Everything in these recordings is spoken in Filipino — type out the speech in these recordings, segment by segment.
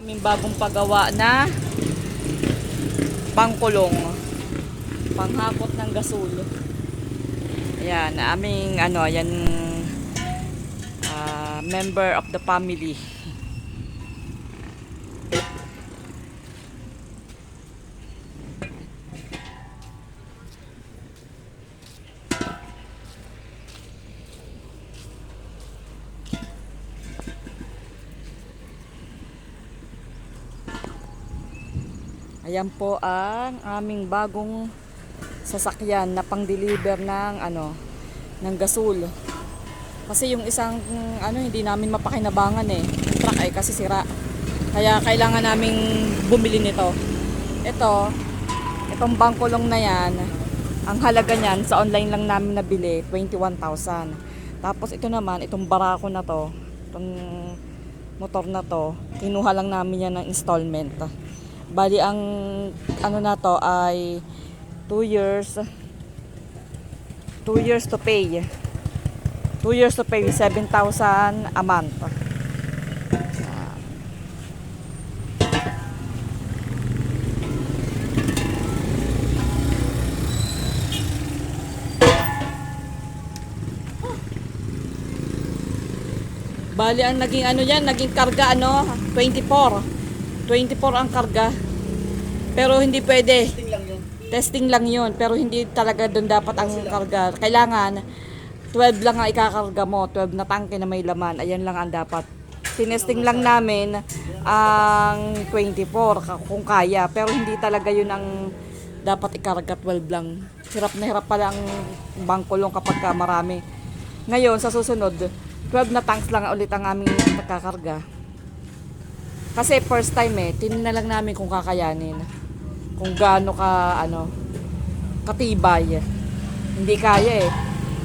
Aming bagong pagawa na pangkulong. Panghakot ng gasol. Ayan, aming ano, ayan ah, member of the family. Ayan po ang aming bagong sasakyan na pang-deliver ng ano ng gasol. Kasi yung isang ano hindi namin mapakinabangan eh. Truck ay kasi sira. Kaya kailangan naming bumili nito. Ito, itong bangkulong na yan, ang halaga niyan sa online lang namin nabili, 21,000. Tapos ito naman, itong barako na to, itong motor na to, kinuha lang namin yan ng installment. Bali ang ano na to ay 2 years 2 years to pay. 2 years to pay 7,000 a month. Bali ang naging ano yan, naging karga ano, 24. 24 ang karga. Pero hindi pwede. Testing lang yun. Pero hindi talaga doon dapat ang karga. Kailangan 12 lang ang ikakarga mo. 12 na tangke na may laman. Ayan lang ang dapat. Tinesting lang namin ang 24 ka- kung kaya. Pero hindi talaga yun ang dapat ikarga 12 lang. Hirap na hirap pala ang bangkulong kapag ka marami. Ngayon, sa susunod, 12 na tanks lang ulit ang aming nagkakarga. Kasi first time eh, tinignan lang namin kung kakayanin. Kung gaano ka, ano, katibay. Hindi kaya eh.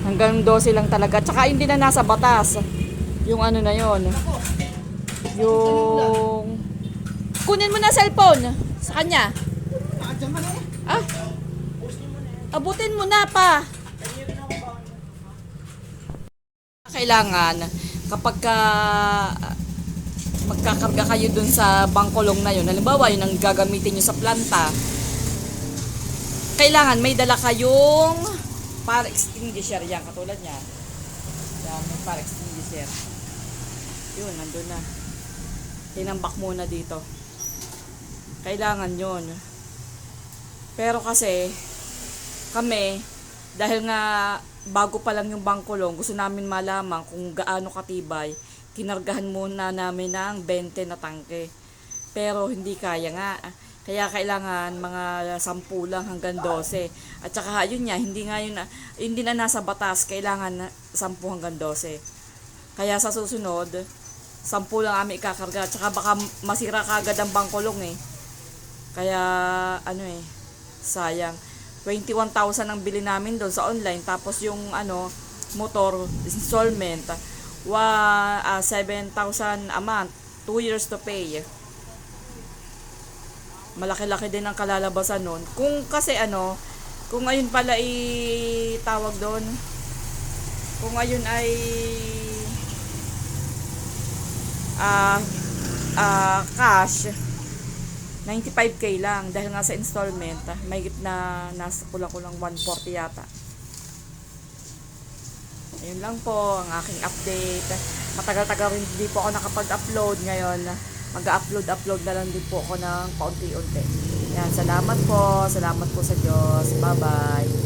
Hanggang 12 lang talaga. Tsaka hindi na nasa batas. Yung ano na yon Yung... Kunin mo na cellphone sa kanya. Ah? Abutin mo na pa. Kailangan kapag ka magkakarga kayo dun sa bangkolong na yun, halimbawa yun ang gagamitin nyo sa planta, kailangan may dala kayong fire extinguisher yan, katulad niya. Yan, may fire extinguisher. Yun, nandun na. Tinambak muna dito. Kailangan yun. Pero kasi, kami, dahil nga bago pa lang yung bangkolong, gusto namin malaman kung gaano katibay, kinargahan muna namin ng 20 na tangke. Pero hindi kaya nga. Kaya kailangan mga 10 lang hanggang 12. At saka yun nga, hindi nga yun, hindi na nasa batas, kailangan na 10 hanggang 12. Kaya sa susunod, 10 lang kami ikakarga. At saka baka masira kagad ang bangkolong eh. Kaya ano eh, sayang. 21,000 ang bili namin doon sa online. Tapos yung ano, motor installment, wa ah, 7,000 a month. 2 years to pay. Malaki-laki din ang kalalabasan nun. Kung kasi ano, kung ngayon pala i tawag doon, kung ngayon ay ah ah cash 95k lang dahil nga sa installment may na nasa kulang-kulang 140 yata ayun lang po ang aking update. Matagal-tagal rin hindi po ako nakapag-upload. Ngayon mag-upload upload na lang din po ako ng paunti-unti. Yan salamat po. Salamat po sa Diyos. Bye bye